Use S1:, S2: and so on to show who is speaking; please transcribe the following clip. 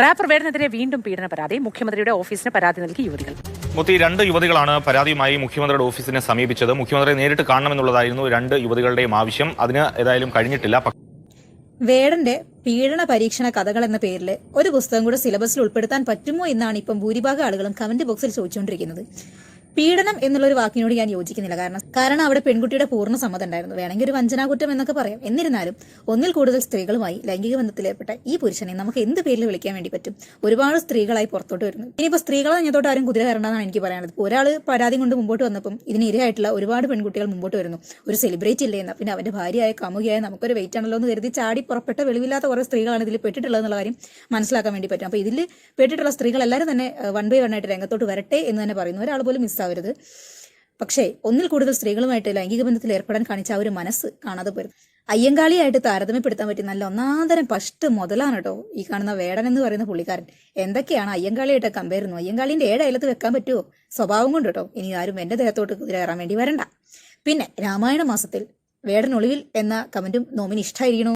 S1: Wrapper വേടനെതിരെ വീണ്ടും പീഡന പരാതി മുഖ്യമന്ത്രിയുടെ ഓഫീസിന് പരാതി നൽകി യുവതികൾ.
S2: മുത്തി രണ്ട് യുവതികളാണ് പരാതിയുമായി മുഖ്യമന്ത്രിയുടെ ഓഫീസിനെ സമീപിച്ചത്. മുഖ്യമന്ത്രിയെ നേരിട്ട് കാണണമെന്നുള്ളതായിരുന്നു രണ്ട് യുവതികളുടെയും ആവശ്യം. അതിന് ഏതായാലും കഴിഞ്ഞിട്ടില്ല.
S3: വേടന്റെ പീഡന പരീക്ഷണ കഥകൾ എന്ന പേരിൽ ഒരു പുസ്തകം കൂടെ സിലബസിൽ ഉൾപ്പെടുത്താൻ പറ്റുമോ എന്നാണ് ഇപ്പം ഭൂരിഭാഗം ആളുകളും കമന്റ് ബോക്സിൽ ചോദിച്ചുകൊണ്ടിരിക്കുന്നത്. പീഡനം എന്നുള്ള ഒരു വാക്കിനോട് ഞാൻ യോജിക്കുന്നില്ല. കാരണം കാരണം അവിടെ പെൺകുട്ടിയുടെ പൂർണ സമ്മതം ഉണ്ടായിരുന്നു. വേണമെങ്കിൽ ഒരു വഞ്ചനാകുറ്റം എന്നൊക്കെ പറയാം. എന്നിരുന്നാലും ഒന്നിൽ കൂടുതൽ സ്ത്രീകളുമായി ലൈംഗിക ബന്ധത്തിലേർപ്പെട്ട ഈ പുരുഷനെ നമുക്ക് എന്ത് പേരിൽ വിളിക്കാൻ വേണ്ടി പറ്റും? ഒരുപാട് സ്ത്രീകളായി പുറത്തോട്ട് വരുന്നു. ഇനിയിപ്പോൾ സ്ത്രീകളെ ഞത്തോട്ട് ആരും കുതിര കയറണ്ടെന്നാണ് എനിക്ക് പറയാനുള്ളത്. ഒരാൾ പരാതി കൊണ്ട് മുമ്പോട്ട് വന്നപ്പം ഇതിന് ഇരയായിട്ടുള്ള ഒരുപാട് പെൺകുട്ടികൾ മുമ്പോട്ട് വരുന്നു. ഒരു സെലിബ്രേറ്റ് ഇല്ലേ എന്ന്. പിന്നെ അവന്റെ ഭാര്യയായ കാമുകിയായ നമുക്കൊരു വെയിറ്റ് ആണല്ലോ എന്ന് കരുതി ചാടി പുറപ്പെട്ട വെളിവില്ലാത്ത കുറേ സ്ത്രീകളാണ് ഇതിൽ പെട്ടിട്ടുള്ളത് എന്നുള്ള കാര്യം മനസ്സിലാക്കാൻ വേണ്ടി പറ്റും. അപ്പോൾ ഇതിൽ പെട്ടിട്ടുള്ള സ്ത്രീകൾ എല്ലാവരും തന്നെ വൺ ബൈ വൺ ആയിട്ട് രംഗത്തോട്ട് വരട്ടെ എന്ന് തന്നെ പറയുന്നു. ഒരാൾ പോലും മിസ്സാവരുത് പക്ഷേ ഒന്നിൽ കൂടുതൽ സ്ത്രീകളുമായിട്ട് ലൈംഗിക ബന്ധത്തിൽ ഏർപ്പെടാൻ കാണിച്ച ആ ഒരു മനസ്സ് കാണാതെ പോരും അയ്യങ്കാളിയായിട്ട് താരതമ്യപ്പെടുത്താൻ പറ്റിയ നല്ല ഒന്നാന്തരം പഷ്ട് മുതലാണ് കേട്ടോ ഈ കാണുന്ന വേടൻ എന്ന് പറയുന്ന പുള്ളിക്കാരൻ. എന്തൊക്കെയാണ് അയ്യങ്കാളിയായിട്ട് കമ്പയർ ചെയ്യുന്നു? അയ്യങ്കാളിന്റെ ഏഴ് അയലത്ത് വെക്കാൻ പറ്റുമോ സ്വഭാവം കൊണ്ട് കേട്ടോ ഇനി ആരും എന്റെ ദേഹത്തോട്ട് കുതിരേറാൻ വേണ്ടി വരണ്ട. പിന്നെ രാമായണ മാസത്തിൽ വേടൻ വേടനൊളിവിൽ എന്ന കമന്റും നോമിന് ഇഷ്ടമായിരിക്കണോ